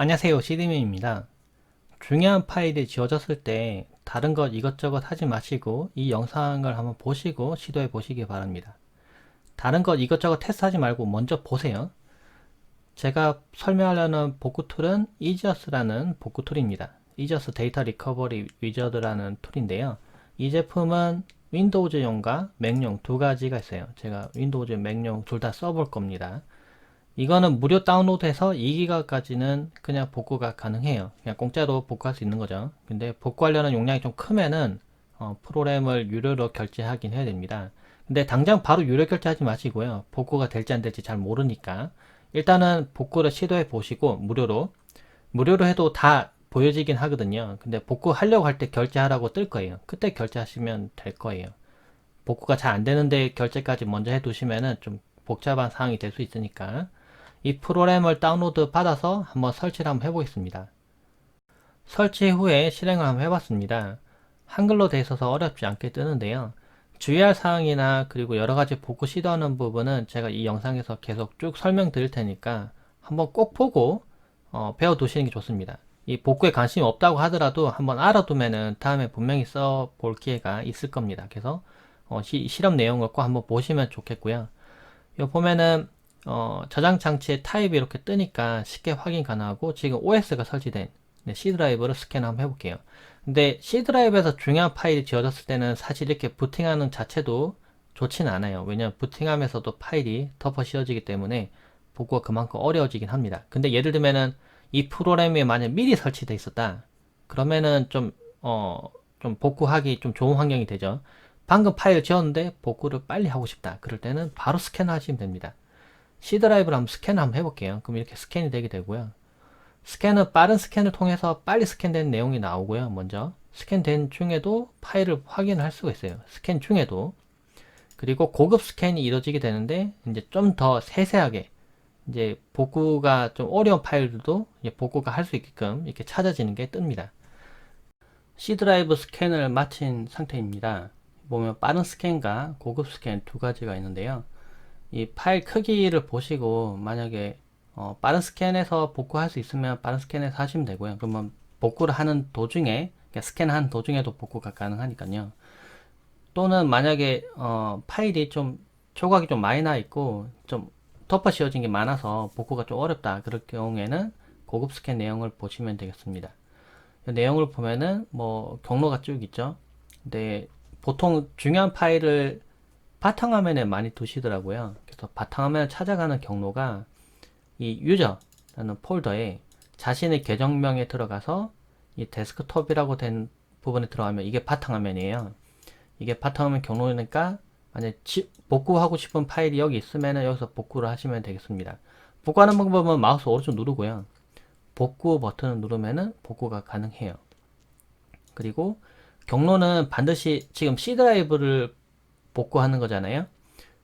안녕하세요 시드민입니다. 중요한 파일이 지워졌을 때 다른 것 이것저것 하지 마시고 이 영상을 한번 보시고 시도해 보시기 바랍니다. 다른 것 이것저것 테스트하지 말고 먼저 보세요. 제가 설명하려는 복구 툴은 이지어스라는 복구 툴입니다. 이지어스 데이터 리커버리 위저드라는 툴인데요. 이 제품은 윈도우즈용과 맥용 두 가지가 있어요. 제가 윈도우즈 맥용 둘 다 써볼 겁니다 이거는 무료 다운로드해서 2기가까지는 그냥 복구가 가능해요. 그냥 공짜로 복구할 수 있는 거죠. 근데 복구하려는 용량이 좀 크면은 어, 프로그램을 유료로 결제하긴 해야 됩니다. 근데 당장 바로 유료 결제하지 마시고요. 복구가 될지 안 될지 잘 모르니까 일단은 복구를 시도해 보시고 무료로 무료로 해도 다 보여지긴 하거든요. 근데 복구하려고 할 때 결제하라고 뜰 거예요. 그때 결제하시면 될 거예요. 복구가 잘 안 되는데 결제까지 먼저 해 두시면은 좀 복잡한 상황이 될 수 있으니까 이 프로그램을 다운로드 받아서 한번 설치를 한번 해보겠습니다. 설치 후에 실행을 한번 해봤습니다. 한글로 되어 있어서 어렵지 않게 뜨는데요. 주의할 사항이나 그리고 여러 가지 복구 시도하는 부분은 제가 이 영상에서 계속 쭉 설명드릴 테니까 한번 꼭 보고 어, 배워두시는 게 좋습니다. 이 복구에 관심이 없다고 하더라도 한번 알아두면은 다음에 분명히 써 볼 기회가 있을 겁니다. 그래서 어, 시, 실험 내용을 꼭 한번 보시면 좋겠고요. 요 보면은 어, 저장 장치의 타입이 이렇게 뜨니까 쉽게 확인 가능하고 지금 OS가 설치된 네, C 드라이브를 스캔 한번 해볼게요. 근데 C 드라이브에서 중요한 파일이 지워졌을 때는 사실 이렇게 부팅하는 자체도 좋지는 않아요. 왜냐면 부팅하면서도 파일이 덮어 씌워지기 때문에 복구가 그만큼 어려워지긴 합니다. 근데 예를 들면은 이 프로그램이 만약 미리 설치되어 있었다. 그러면은 좀, 어, 좀 복구하기 좀 좋은 환경이 되죠. 방금 파일을 지웠는데 복구를 빨리 하고 싶다. 그럴 때는 바로 스캔하시면 됩니다. C 드라이브를 한번 스캔 한번 해볼게요. 그럼 이렇게 스캔이 되게 되고요. 스캔은 빠른 스캔을 통해서 빨리 스캔된 내용이 나오고요. 먼저 스캔된 중에도 파일을 확인할 수가 있어요. 스캔 중에도 그리고 고급 스캔이 이루어지게 되는데 이제 좀 더 세세하게 이제 복구가 좀 어려운 파일들도 복구가 할 수 있게끔 이렇게 찾아지는 게 뜹니다. C 드라이브 스캔을 마친 상태입니다. 보면 빠른 스캔과 고급 스캔 두 가지가 있는데요. 이 파일 크기를 보시고 만약에 어, 빠른 스캔해서 복구할 수 있으면 빠른 스캔해서 하시면 되고요. 그러면 복구를 하는 도중에 스캔하는 도중에도 복구가 가능하니까요. 또는 만약에 어, 파일이 좀 조각이 좀 많이 나 있고 좀 덮어 씌워진 게 많아서 복구가 좀 어렵다 그럴 경우에는 고급 스캔 내용을 보시면 되겠습니다. 내용을 보면은 뭐 경로가 쭉 있죠. 근데 보통 중요한 파일을 바탕화면에 많이 두시더라고요. 그래서 바탕화면을 찾아가는 경로가 이 유저라는 폴더에 자신의 계정명에 들어가서 이 데스크톱이라고 된 부분에 들어가면 이게 바탕화면이에요. 이게 바탕화면 경로니까 만약 복구하고 싶은 파일이 여기 있으면 여기서 복구를 하시면 되겠습니다. 복구하는 방법은 마우스 오른쪽 누르고요. 복구 버튼을 누르면 복구가 가능해요. 그리고 경로는 반드시 지금 C 드라이브를 복구하는 거잖아요.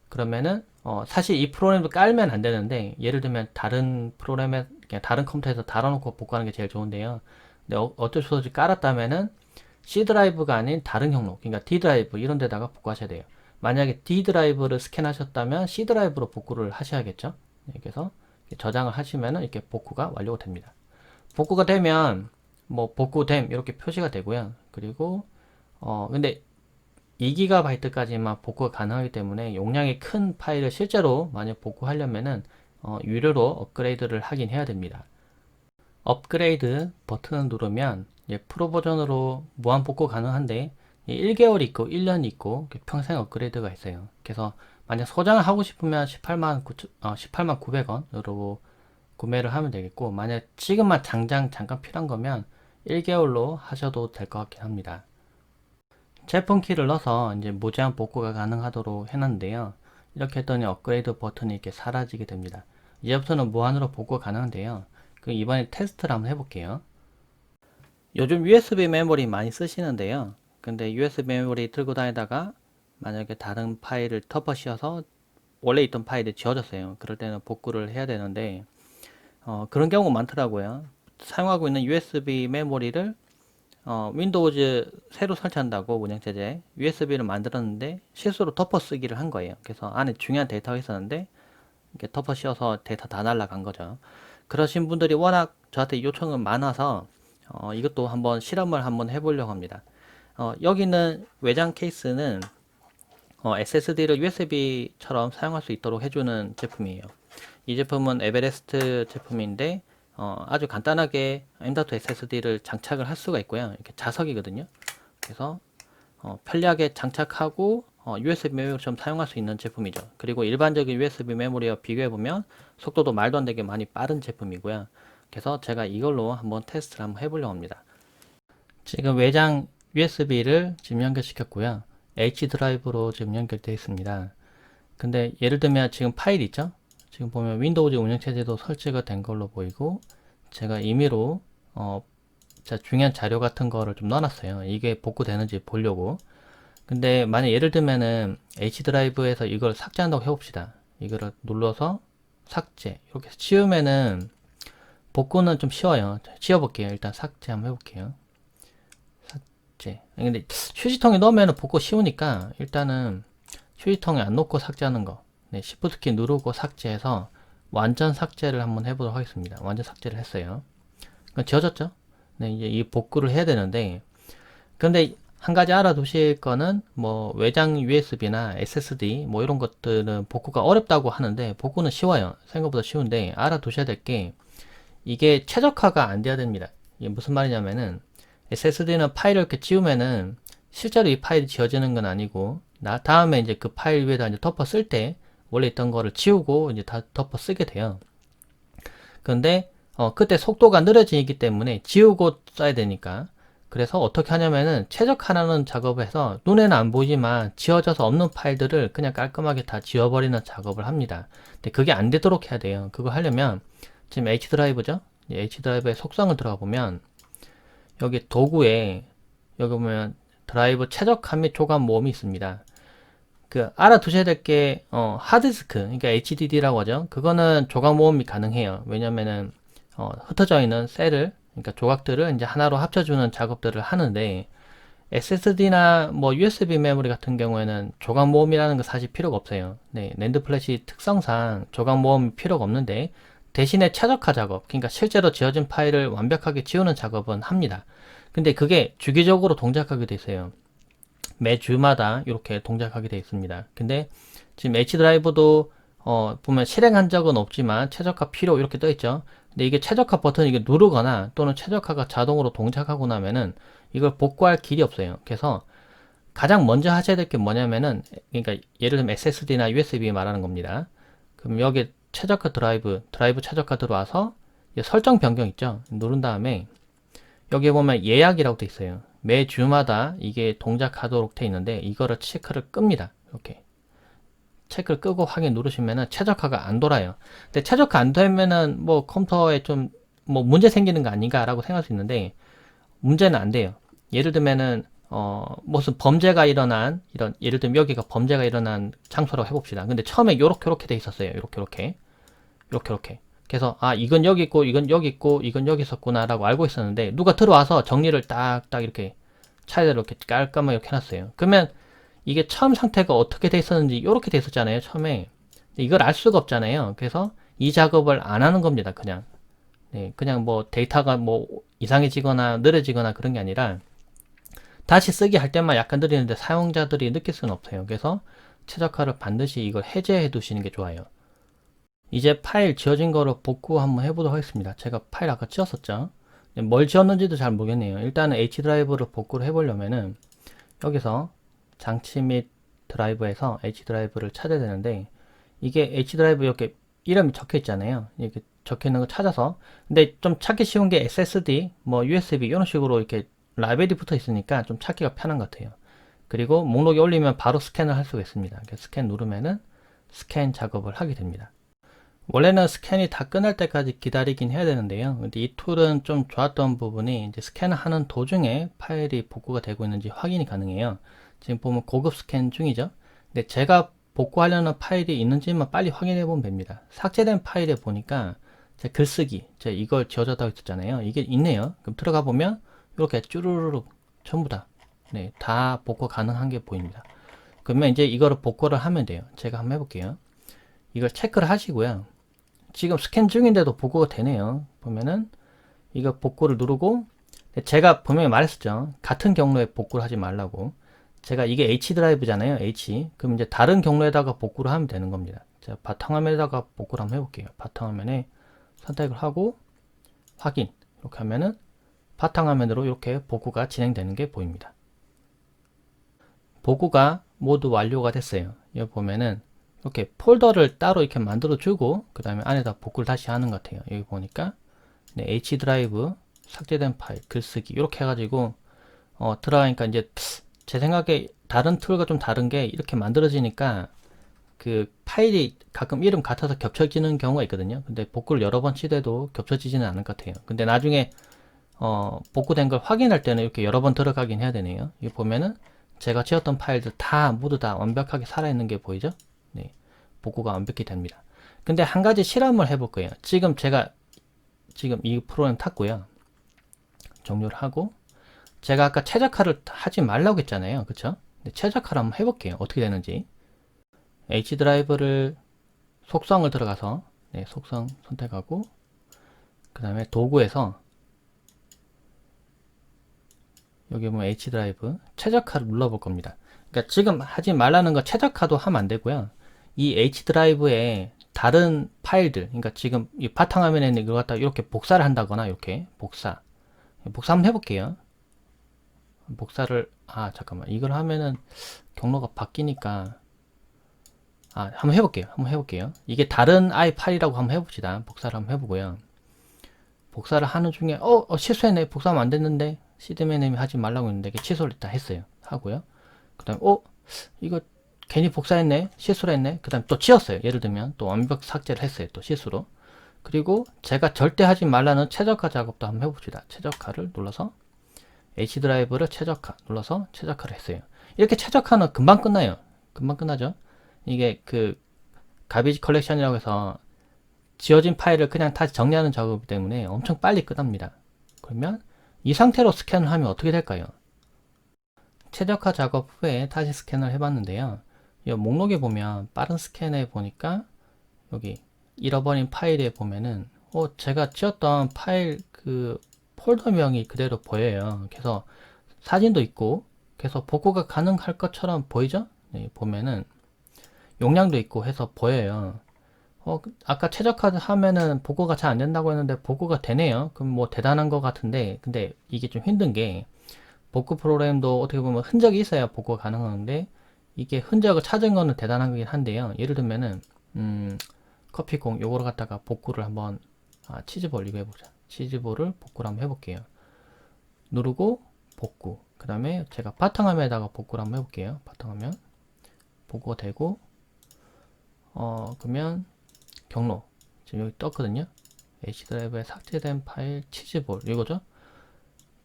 그러면은 어, 사실 이 프로그램도 깔면 안 되는데 예를 들면 다른 프로그램에 그냥 다른 컴퓨터에서 달아놓고 복구하는 게 제일 좋은데요. 근데 어, 어쩔 수 없이 깔았다면은 C 드라이브가 아닌 다른 경로, 그러니까 D 드라이브 이런 데다가 복구하셔야 돼요. 만약에 D 드라이브를 스캔하셨다면 C 드라이브로 복구를 하셔야겠죠. 네, 그래서 저장을 하시면은 이렇게 복구가 완료가 됩니다. 복구가 되면 뭐 복구됨 이렇게 표시가 되고요. 그리고 어 근데 2GB까지만 복구가 가능하기 때문에 용량이 큰 파일을 실제로 만약 복구하려면은 어, 유료로 업그레이드를 하긴 해야 됩니다. 업그레이드 버튼을 누르면 프로 버전으로 무한 복구 가능한데 1개월 있고 1년 있고 평생 업그레이드가 있어요. 그래서 만약 소장을 하고 싶으면 18만 9 어, 18만 900원으로 구매를 하면 되겠고 만약 지금만 당장 잠깐 필요한 거면 1개월로 하셔도 될 것 같긴 합니다. 제품 키를 넣어서 이제 무제한 복구가 가능하도록 해놨는데요. 이렇게 했더니 업그레이드 버튼이 이렇게 사라지게 됩니다. 이제부터는 무한으로 복구 가능한데요. 그 이번에 테스트를 한번 해볼게요. 요즘 USB 메모리 많이 쓰시는데요. 근데 USB 메모리 들고 다니다가 만약에 다른 파일을 덮어 씌워서 원래 있던 파일이 지워졌어요. 그럴 때는 복구를 해야 되는데 어, 그런 경우가 많더라고요. 사용하고 있는 USB 메모리를 어, 윈도우즈 새로 설치한다고 운영체제 USB를 만들었는데 실수로 덮어 쓰기를 한 거예요. 그래서 안에 중요한 데이터가 있었는데 이렇게 덮어 씌워서 데이터 다 날라간 거죠. 그러신 분들이 워낙 저한테 요청은 많아서 어, 이것도 한번 실험을 한번 해보려고 합니다. 어, 여기는 외장 케이스는 어, SSD를 USB처럼 사용할 수 있도록 해주는 제품이에요. 이 제품은 에베레스트 제품인데 어, 아주 간단하게 M.2 SSD를 장착을 할 수가 있고요. 이렇게 자석이거든요. 그래서 어, 편리하게 장착하고 어, USB 메모리처럼 사용할 수 있는 제품이죠. 그리고 일반적인 USB 메모리와 비교해 보면 속도도 말도 안 되게 많이 빠른 제품이고요. 그래서 제가 이걸로 한번 테스트를 한번 해보려고 합니다. 지금 외장 USB를 지금 연결시켰고요. H 드라이브로 지금 연결되어 있습니다. 근데 예를 들면 지금 파일 있죠? 지금 보면 윈도우즈 운영체제도 설치가 된 걸로 보이고 제가 임의로 어, 자, 중요한 자료 같은 거를 좀 넣어놨어요. 이게 복구되는지 보려고. 근데 만약 예를 들면은 H 드라이브에서 이걸 삭제한다고 해봅시다. 이거를 눌러서 삭제 이렇게 치우면은 복구는 좀 쉬워요. 지워볼게요. 일단 삭제 한번 해볼게요. 삭제. 근데 휴지통에 넣으면 복구 쉬우니까 일단은 휴지통에 안 넣고 삭제하는 거. 네, Shift 키 누르고 삭제해서 완전 삭제를 한번 해보도록 하겠습니다. 완전 삭제를 했어요. 지워졌죠? 네, 이제 이 복구를 해야 되는데, 근데 한 가지 알아두실 거는 뭐 외장 USB나 SSD 뭐 이런 것들은 복구가 어렵다고 하는데 복구는 쉬워요. 생각보다 쉬운데 알아두셔야 될 게 이게 최적화가 안 돼야 됩니다. 이게 무슨 말이냐면은 SSD는 파일을 이렇게 지우면은 실제로 이 파일이 지워지는 건 아니고 나 다음에 이제 그 파일 위에다 이제 덮어 쓸 때 원래 있던 거를 지우고 이제 다 덮어 쓰게 돼요. 그런데 어, 그때 속도가 느려지기 때문에 지우고 써야 되니까 그래서 어떻게 하냐면은 최적화하는 작업을 해서 눈에는 안 보이지만 지워져서 없는 파일들을 그냥 깔끔하게 다 지워버리는 작업을 합니다. 근데 그게 안 되도록 해야 돼요. 그거 하려면 지금 H 드라이브죠? H 드라이브의 속성을 들어가 보면 여기 도구에 여기 보면 드라이브 최적화 및 조각 모음이 있습니다. 그 알아두셔야 될 게 어, 하드디스크 그러니까 HDD라고 하죠. 그거는 조각 모음이 가능해요. 왜냐면은 어, 흩어져 있는 셀을 그러니까 조각들을 이제 하나로 합쳐주는 작업들을 하는데 SSD나 뭐 USB 메모리 같은 경우에는 조각 모음이라는 거 사실 필요가 없어요. 네, 랜드 플래시 특성상 조각 모음이 필요가 없는데 대신에 최적화 작업, 그러니까 실제로 지어진 파일을 완벽하게 지우는 작업은 합니다. 근데 그게 주기적으로 동작하게 돼 있어요. 매주마다 이렇게 동작하게 되어 있습니다. 근데 지금 H 드라이브도 어, 보면 실행한 적은 없지만 최적화 필요 이렇게 떠 있죠. 근데 이게 최적화 버튼 이게 누르거나 또는 최적화가 자동으로 동작하고 나면은 이걸 복구할 길이 없어요. 그래서 가장 먼저 하셔야 될 게 뭐냐면은 그러니까 예를 들면 SSD나 USB 말하는 겁니다. 그럼 여기 최적화 드라이브 드라이브 최적화 들어와서 설정 변경 있죠. 누른 다음에 여기 보면 예약이라고 돼 있어요. 매 주마다 이게 동작하도록 돼 있는데 이거를 체크를 끕니다. 이렇게 체크를 끄고 확인 누르시면은 최적화가 안 돌아요. 근데 최적화 안 되면은 뭐 컴퓨터에 좀 뭐 문제 생기는 거 아닌가라고 생각할 수 있는데 문제는 안 돼요. 예를 들면은 어 무슨 범죄가 일어난 이런 예를 들면 여기가 범죄가 일어난 장소라고 해봅시다. 근데 처음에 요렇게 요렇게 돼 있었어요. 요렇게 요렇게 요렇게 요렇게 그래서 아 이건 여기 있고 이건 여기 있고 이건 여기 있었구나라고 알고 있었는데 누가 들어와서 정리를 딱딱 이렇게 차례대로 이렇게 깔끔하게 이렇게 해놨어요. 그러면 이게 처음 상태가 어떻게 돼 있었는지 이렇게 돼 있었잖아요. 처음에 이걸 알 수가 없잖아요. 그래서 이 작업을 안 하는 겁니다. 그냥 네, 그냥 뭐 데이터가 뭐 이상해지거나 느려지거나 그런 게 아니라 다시 쓰기 할 때만 약간 느리는데 사용자들이 느낄 수는 없어요. 그래서 최적화를 반드시 이걸 해제해 두시는 게 좋아요. 이제 파일 지워진 거를 복구 한번 해보도록 하겠습니다. 제가 파일 아까 지웠었죠. 뭘 지웠는지도 잘 모르겠네요. 일단은 H 드라이브를 복구를 해보려면은 여기서 장치 및 드라이브에서 H 드라이브를 찾아야 되는데 이게 H 드라이브 이렇게 이름이 적혀 있잖아요. 이렇게 적혀 있는 거 찾아서 근데 좀 찾기 쉬운 게 SSD, 뭐 USB 이런 식으로 이렇게 라벨이 붙어 있으니까 좀 찾기가 편한 것 같아요. 그리고 목록에 올리면 바로 스캔을 할 수가 있습니다. 스캔 누르면은 스캔 작업을 하게 됩니다. 원래는 스캔이 다 끝날 때까지 기다리긴 해야 되는데요. 근데 이 툴은 좀 좋았던 부분이 이제 스캔을 하는 도중에 파일이 복구가 되고 있는지 확인이 가능해요. 지금 보면 고급 스캔 중이죠. 근데 제가 복구하려는 파일이 있는지만 빨리 확인해 보면 됩니다. 삭제된 파일에 보니까 제 글쓰기, 제 이걸 지워졌다고 했잖아요. 이게 있네요. 그럼 들어가 보면 이렇게 쭈루루룩 전부 다, 네, 다 복구 가능한 게 보입니다. 그러면 이제 이거를 복구를 하면 돼요. 제가 한번 해볼게요. 이걸 체크를 하시고요. 지금 스캔 중인데도 복구가 되네요. 보면은 이거 복구를 누르고 제가 분명히 말했었죠. 같은 경로에 복구를 하지 말라고. 제가 이게 H 드라이브잖아요. H. 그럼 이제 다른 경로에다가 복구를 하면 되는 겁니다. 제가 바탕화면에다가 복구를 한번 해볼게요. 바탕화면에 선택을 하고 확인. 이렇게 하면은 바탕화면으로 이렇게 복구가 진행되는 게 보입니다. 복구가 모두 완료가 됐어요. 여기 보면은 이렇게 폴더를 따로 이렇게 만들어 주고 그 다음에 안에다 복구를 다시 하는 것 같아요. 여기 보니까 네, H 드라이브 삭제된 파일 글쓰기 이렇게 해가지고 어, 들어가니까 이제 제 생각에 다른 툴과 좀 다른 게 이렇게 만들어지니까 그 파일이 가끔 이름 같아서 겹쳐지는 경우가 있거든요. 근데 복구를 여러 번 시도해도 겹쳐지지는 않을 것 같아요. 근데 나중에 어, 복구된 걸 확인할 때는 이렇게 여러 번 들어가긴 해야 되네요. 여기 보면은 제가 지었던 파일들 다 모두 다 완벽하게 살아있는 게 보이죠? 네. 복구가 완벽히 됩니다. 근데 한 가지 실험을 해볼 거예요. 지금 제가 지금 이 프로그램 탔고요. 종료를 하고 제가 아까 최적화를 하지 말라고 했잖아요. 그쵸? 근데 최적화를 한번 해볼게요. 어떻게 되는지. H 드라이브를 속성을 들어가서 네, 속성 선택하고 그 다음에 도구에서 여기 보면 H 드라이브 최적화를 눌러볼 겁니다. 그러니까 지금 하지 말라는 거 최적화도 하면 안 되고요. 이 H 드라이브에 다른 파일들, 그러니까 지금 이 바탕 화면에 있는 이걸 갖다 이렇게 복사를 한다거나 이렇게 복사, 복사 한번 해볼게요. 복사를 아 잠깐만 이걸 하면은 경로가 바뀌니까 아 한번 해볼게요. 한번 해볼게요. 이게 다른 아이 파일이라고 한번 해봅시다. 복사를 한번 해보고요. 복사를 하는 중에 어, 어 실수했네. 복사하면 안 됐는데 시드맨님이 하지 말라고 했는데 이게 취소를 일단 했어요. 하고요. 그 다음에 어 이거 괜히 복사했네. 실수를 했네. 그 다음에 또 지웠어요. 예를 들면 또 완벽 삭제를 했어요. 또 실수로. 그리고 제가 절대 하지 말라는 최적화 작업도 한번 해봅시다. 최적화를 눌러서 H 드라이브를 최적화 눌러서 최적화를 했어요. 이렇게 최적화는 금방 끝나요. 금방 끝나죠. 이게 그 가비지 컬렉션이라고 해서 지워진 파일을 그냥 다시 정리하는 작업이기 때문에 엄청 빨리 끝납니다. 그러면 이 상태로 스캔을 하면 어떻게 될까요? 최적화 작업 후에 다시 스캔을 해봤는데요. 이 목록에 보면 빠른 스캔에 보니까 여기 잃어버린 파일에 보면은 어 제가 지었던 파일 그 폴더명이 그대로 보여요. 그래서 사진도 있고 그래서 복구가 가능할 것처럼 보이죠? 네, 보면은 용량도 있고 해서 보여요. 어, 아까 최적화 하면은 복구가 잘 안 된다고 했는데 복구가 되네요. 그럼 뭐 대단한 것 같은데 근데 이게 좀 힘든 게 복구 프로그램도 어떻게 보면 흔적이 있어야 복구가 가능한데 이게 흔적을 찾은 거는 대단한 거긴 한데요. 예를 들면은 음, 커피공 요거를 갖다가 복구를 한번 아, 치즈볼 이거 해보자. 치즈볼을 복구를 한번 해볼게요. 누르고 복구. 그 다음에 제가 바탕화면에다가 복구를 한번 해볼게요. 바탕화면 복구가 되고 어 그러면 경로 지금 여기 떴거든요. H 드라이브에 삭제된 파일 치즈볼 이거죠.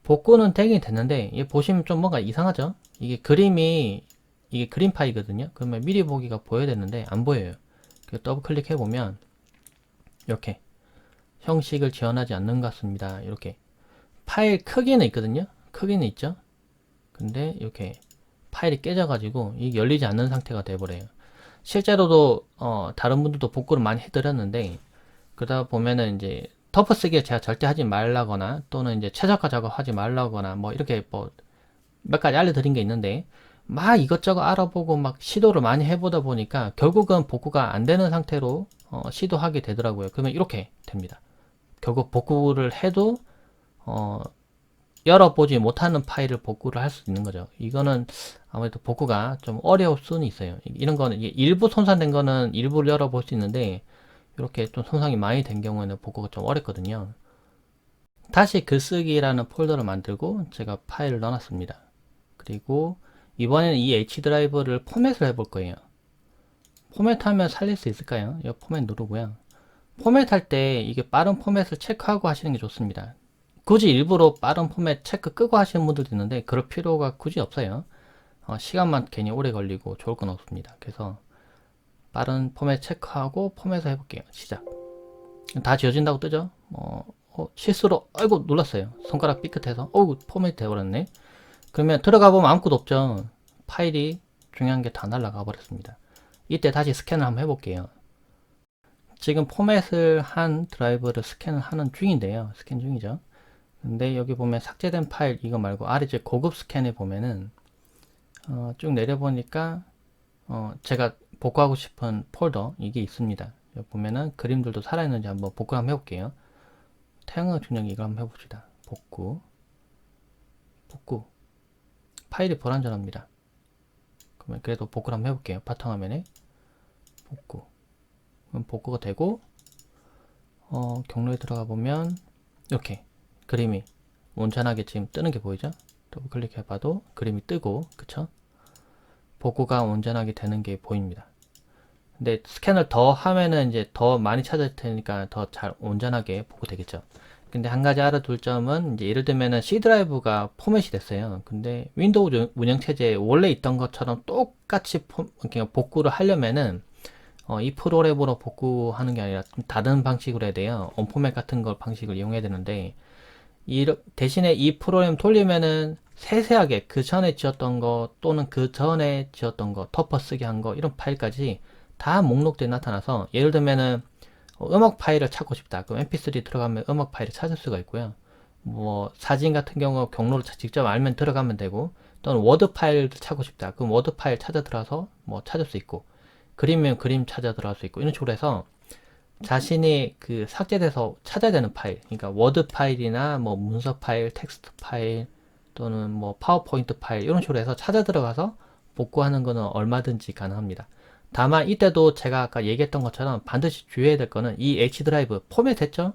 복구는 되긴 됐는데 얘 보시면 좀 뭔가 이상하죠. 이게 그림이 이게 그림 파이거든요. 그러면 미리 보기가 보여야 되는데 안 보여요. 그 더블 클릭해 보면 이렇게 형식을 지원하지 않는 것 같습니다. 이렇게 파일 크기는 있거든요. 크기는 있죠. 근데 이렇게 파일이 깨져가지고 이게 열리지 않는 상태가 돼버려요. 실제로도 어, 다른 분들도 복구를 많이 해드렸는데 그러다 보면은 이제 덮어쓰기를 제가 절대 하지 말라거나 또는 이제 최적화 작업하지 말라거나 뭐 이렇게 뭐 몇 가지 알려드린 게 있는데 막 이것저것 알아보고 막 시도를 많이 해보다 보니까 결국은 복구가 안 되는 상태로 어, 시도하게 되더라고요. 그러면 이렇게 됩니다. 결국 복구를 해도 어, 열어보지 못하는 파일을 복구를 할 수 있는 거죠. 이거는 아무래도 복구가 좀 어려울 수는 있어요. 이런 거는 일부 손상된 거는 일부를 열어볼 수 있는데 이렇게 좀 손상이 많이 된 경우에는 복구가 좀 어렵거든요. 다시 글쓰기라는 폴더를 만들고 제가 파일을 넣어놨습니다. 그리고 이번에는 이 H 드라이브를 포맷을 해볼 거예요. 포맷하면 살릴 수 있을까요? 이 포맷 누르고요. 포맷할 때 이게 빠른 포맷을 체크하고 하시는 게 좋습니다. 굳이 일부러 빠른 포맷 체크 끄고 하시는 분들도 있는데 그럴 필요가 굳이 없어요. 어, 시간만 괜히 오래 걸리고 좋을 건 없습니다. 그래서 빠른 포맷 체크하고 포맷을 해볼게요. 시작. 다 지워진다고 뜨죠? 어, 어, 실수로 아이고 눌렀어요. 손가락 삐끗해서 어우 포맷 돼버렸네. 그러면 들어가 보면 아무것도 없죠. 파일이 중요한 게 다 날라가 버렸습니다. 이때 다시 스캔을 한번 해볼게요. 지금 포맷을 한 드라이브를 스캔을 하는 중인데요. 스캔 중이죠. 근데 여기 보면 삭제된 파일 이거 말고 아래 제 고급 스캔에 보면은 어, 쭉 내려보니까 어, 제가 복구하고 싶은 폴더 이게 있습니다. 여기 보면은 그림들도 살아있는지 한번 복구 한번 해볼게요. 태양광 중력 이거 한번 해봅시다. 복구 복구 파일이 불안전합니다. 그러면 그래도 복구를 한번 해볼게요. 바탕화면에 복구 그럼 복구가 되고 어, 경로에 들어가 보면 이렇게 그림이 온전하게 지금 뜨는 게 보이죠? 더블 클릭해봐도 그림이 뜨고 그쵸? 복구가 온전하게 되는 게 보입니다. 근데 스캔을 더 하면은 이제 더 많이 찾을 테니까 더 잘 온전하게 복구되겠죠. 근데 한 가지 알아둘 점은 이제 예를 들면은 C 드라이브가 포맷이 됐어요. 근데 윈도우 운영체제에 원래 있던 것처럼 똑같이 포, 그러니까 복구를 하려면은 어, 이 프로그램으로 복구하는 게 아니라 좀 다른 방식으로 해야 돼요. 언포맷 같은 걸 방식을 이용해야 되는데 이 대신에 이 프로그램 돌리면은 세세하게 그 전에 지었던 거 또는 그 전에 지었던 거 덮어 쓰기 한 거 이런 파일까지 다 목록들이 나타나서 예를 들면은 어, 음악 파일을 찾고 싶다. 그럼 mp3 들어가면 음악 파일을 찾을 수가 있고요. 뭐 사진 같은 경우 경로를 직접 알면 들어가면 되고 또는 워드 파일을 찾고 싶다. 그럼 워드 파일 찾아 들어서 뭐 찾을 수 있고 그림이면 그림 찾아 들어갈 수 있고 이런 식으로 해서 자신이 그 삭제돼서 찾아야 되는 파일, 그러니까 워드 파일이나 뭐 문서 파일, 텍스트 파일 또는 뭐 파워포인트 파일 이런 식으로 해서 찾아 들어가서 복구하는 거는 얼마든지 가능합니다. 다만 이때도 제가 아까 얘기했던 것처럼 반드시 주의해야 될 거는 이 H 드라이브 포맷 됐죠?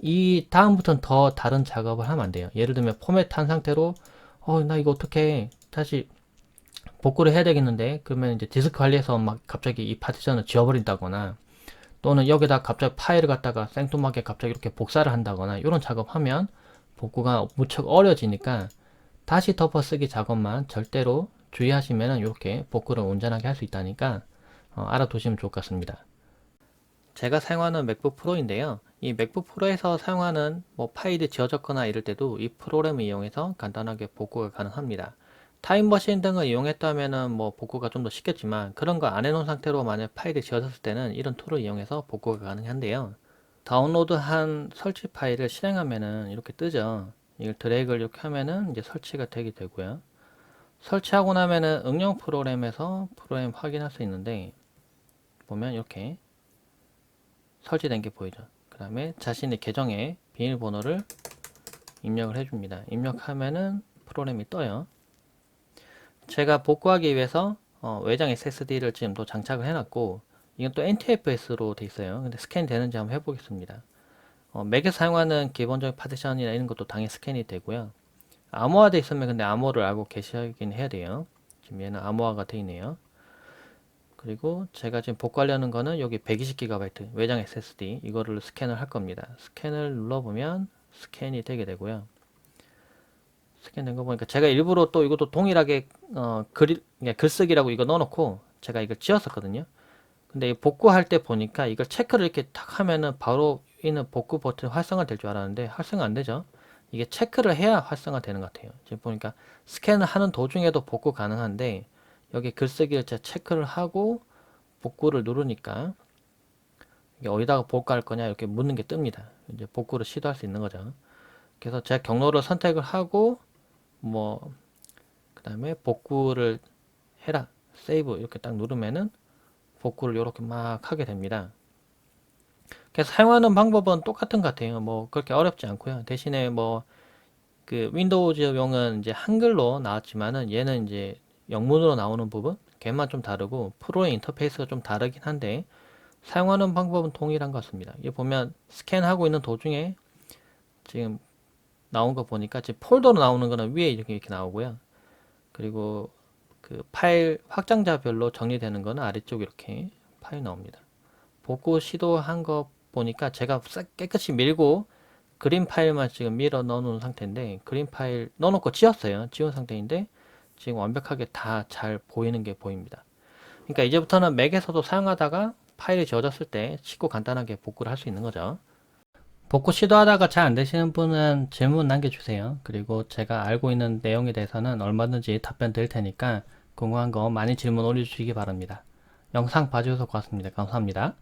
이 다음부터는 더 다른 작업을 하면 안 돼요. 예를 들면 포맷 한 상태로 어 나 이거 어떻게 다시 복구를 해야 되겠는데 그러면 이제 디스크 관리해서 막 갑자기 이 파티션을 지워버린다거나 또는 여기다 갑자기 파일을 갖다가 생뚱하게 갑자기 이렇게 복사를 한다거나 이런 작업하면 복구가 무척 어려지니까 다시 덮어쓰기 작업만 절대로 주의하시면 이렇게 복구를 온전하게 할 수 있다니까 어, 알아두시면 좋을 것 같습니다. 제가 사용하는 맥북 프로인데요. 이 맥북 프로에서 사용하는 뭐 파일이 지워졌거나 이럴 때도 이 프로그램을 이용해서 간단하게 복구가 가능합니다. 타임머신 등을 이용했다면 뭐 복구가 좀 더 쉽겠지만 그런 거 안 해놓은 상태로 만약 파일이 지워졌을 때는 이런 툴을 이용해서 복구가 가능한데요. 다운로드한 설치 파일을 실행하면은 이렇게 뜨죠. 이걸 드래그를 이렇게 하면은 이제 설치가 되게 되고요. 설치하고 나면은 응용 프로그램에서 프로그램 확인할 수 있는데 보면 이렇게 설치된 게 보이죠. 그 다음에 자신의 계정에 비밀번호를 입력을 해줍니다. 입력하면은 프로그램이 떠요. 제가 복구하기 위해서 어, 외장 SSD를 지금 또 장착을 해놨고 이건 또 NTFS로 돼 있어요. 근데 스캔 되는지 한번 해보겠습니다. 어, 맥에 사용하는 기본적인 파티션이나 이런 것도 당연히 스캔이 되고요. 암호화 돼 있으면 근데 암호를 알고 계시긴 해야 돼요. 지금 얘는 암호화가 돼 있네요. 그리고 제가 지금 복구하려는 거는 여기 120GB 외장 SSD 이거를 스캔을 할 겁니다. 스캔을 눌러보면 스캔이 되게 되고요. 스캔된 거 보니까 제가 일부러 또 이것도 동일하게 어, 글, 글쓰기라고 이거 넣어놓고 제가 이걸 지웠었거든요. 근데 복구할 때 보니까 이걸 체크를 이렇게 탁 하면은 바로 있는 복구 버튼 활성화 될 줄 알았는데 활성화 안 되죠. 이게 체크를 해야 활성화 되는 것 같아요. 지금 보니까 스캔을 하는 도중에도 복구 가능한데 여기 글쓰기를 제가 체크를 하고 복구를 누르니까 이게 어디다가 복구할 거냐 이렇게 묻는 게 뜹니다. 이제 복구를 시도할 수 있는 거죠. 그래서 제가 경로를 선택을 하고 뭐, 그 다음에 복구를 해라. 세이브 이렇게 딱 누르면은 복구를 이렇게 막 하게 됩니다. 그래서 사용하는 방법은 똑같은 것 같아요. 뭐 그렇게 어렵지 않고요. 대신에 뭐 그 윈도우즈용은 이제 한글로 나왔지만은 얘는 이제 영문으로 나오는 부분 걔만 좀 다르고 프로의 인터페이스가 좀 다르긴 한데 사용하는 방법은 동일한 것 같습니다. 이 보면 스캔하고 있는 도중에 지금 나온 거 보니까 지금 폴더로 나오는 거는 위에 이렇게, 이렇게 나오고요. 그리고 그 파일 확장자별로 정리되는 거는 아래쪽 이렇게 파일 나옵니다. 복구 시도한 거 보니까 제가 깨끗이 밀고 그림 파일만 지금 밀어 넣어 놓은 상태인데 그림 파일 넣어 놓고 지웠어요. 지운 상태인데 지금 완벽하게 다 잘 보이는 게 보입니다. 그러니까 이제부터는 맥에서도 사용하다가 파일이 지워졌을 때 쉽고 간단하게 복구를 할 수 있는 거죠. 복구 시도하다가 잘 안 되시는 분은 질문 남겨주세요. 그리고 제가 알고 있는 내용에 대해서는 얼마든지 답변 드릴 테니까 궁금한 거 많이 질문 올려주시기 바랍니다. 영상 봐주셔서 고맙습니다. 감사합니다.